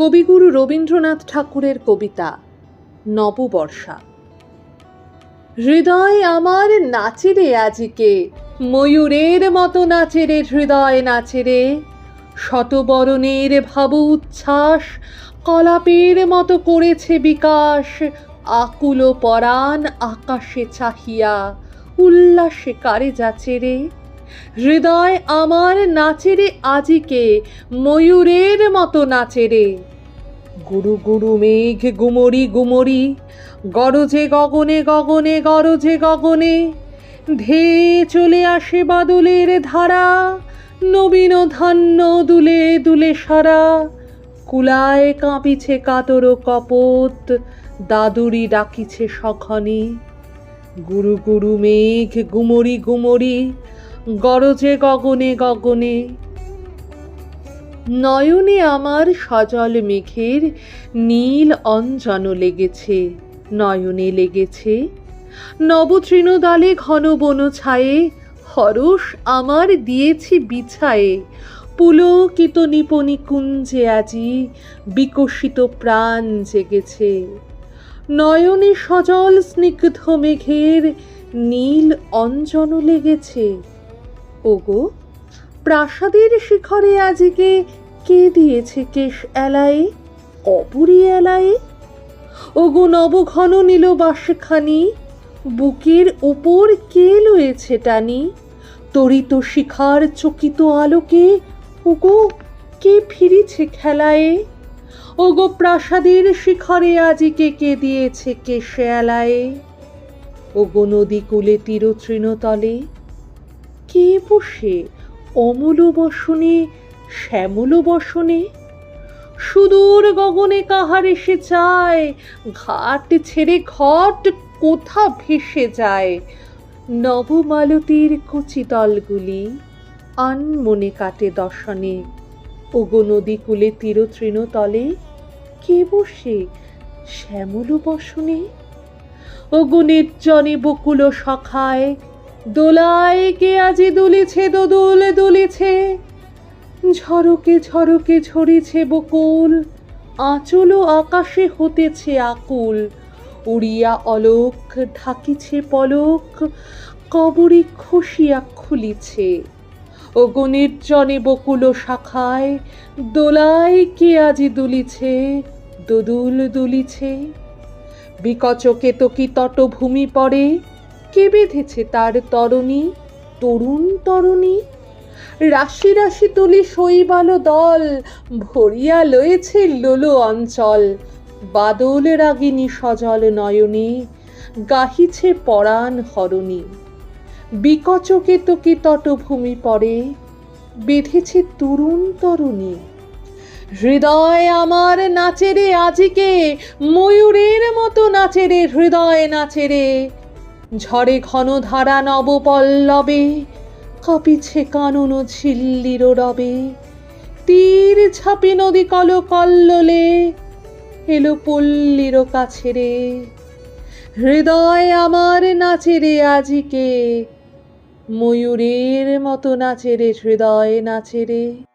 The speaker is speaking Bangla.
কবিগুরু রবীন্দ্রনাথ ঠাকুরের কবিতা, নববর্ষা। হৃদয় আমার নাচেরে আজিকে, ময়ূরের মতো নাচেরে হৃদয় নাচেরে শতবরণের ভাব উচ্ছ্বাস, কলাপের মতো করেছে বিকাশ, আকুল পরাণ আকাশে চাহিয়া, উল্লাসে কারে যাচে রে। হৃদয় আমার নাচেরে আজিকে, ময়ূরের মতো নাচেরে গুরু গুরু মেঘ গুমরি গুমরি, গরজে গগনে গগনে গরজে গগনে ধেয়ে চলে আসে বাদলের ধারা, নবীন ধান্য দুলে দুলে সারা। কুলায় কাঁপিছে কাতর কপত, দাদুরি ডাকিছে সখনে গুরু গুরু মেঘ গুমরি গুমরি গরজে গগনে গগনে। নয়নে আমার সজল মেঘের নীল অঞ্জন লেগেছে, নয়নে লেগেছে। নবতৃণদলে ঘন বন ছায়ে হরস আমার দিয়েছি বিছায়ে। পুলকিত নিপনি কুঞ্জে আজি বিকশিত প্রাণ জেগেছে। নয়নে সজল স্নিগ্ধ মেঘের নীল অঞ্জন লেগেছে ওগো, প্রাসাদের শিখরে আজকে কে দিয়েছে কেশ এলায়ে? অপুরি এলায়ে? ওগো, নবঘন নীল বাসখানি বুকের ওপর কে লয়েছে টানি? তরিত শিখার চকিত আলোকে ওগো, কে ফিরিছে খেলায়ে? ওগো, প্রাসাদের শিখরে আজিকে কে দিয়েছে কেশে এলায়ে? ওগো নদী কূলে তীর তৃণতলে কে বসে? অমূল বসনে, শ্যামল বসনে? সুদূর গগনে কাহার এসে চায় ঘাট ছেড়ে ঘট কোথা ভেসে যায়? নবমালতীর কচি দলগুলি আনমনে কাটে দশনে ওগো নদী কূলে তীর তৃণতলে কে বসে? শ্যামল বসনে? ওগো নির্জনে বকুল সখায় দোলায় কে আজি দুলিছে, দোদুল দুলিছে। ঝরকে ঝরকে ঝরিছে বকুল, আঁচল আকাশে হতেছে আকুল। উড়িয়া অলোক, ঢাকিছে পলক, কবরি খসিয়া খুলিছে। ও নির্জনে বকুল শাখায় দোলায় কে আজি দুলিছে, দোদুল দুলিছে। বিকচকে তো কি তটভূমি পড়ে কে বেঁধেছে তার তরণী? তরুণ তরুণী? রাশি রাশি তুলি শৈবাল দল, ভরিয়া লয়েছে লোলো অঞ্চল। বাদল রাগিনী সজল নয়নে, গাহিছে পরাণ হরণী। বিকচকে তো কি তটভূমি পড়ে, বেঁধেছে তরুণ তরুণী। হৃদয় আমার নাচেরে আজিকে, ময়ূরের মতো নাচেরে, হৃদয় নাচেরে। ঝড়ে ঘন ধারা নবপল্লবে, কাঁপিছে কানন ঝিল্লির রবে। তীর ঝাপি নদী কল কল্লোলে, এলো পল্লীর কাছে রে। হৃদয় আমার নাচেরে আজিকে, ময়ূরের মতো নাচেরে হৃদয় নাচেরে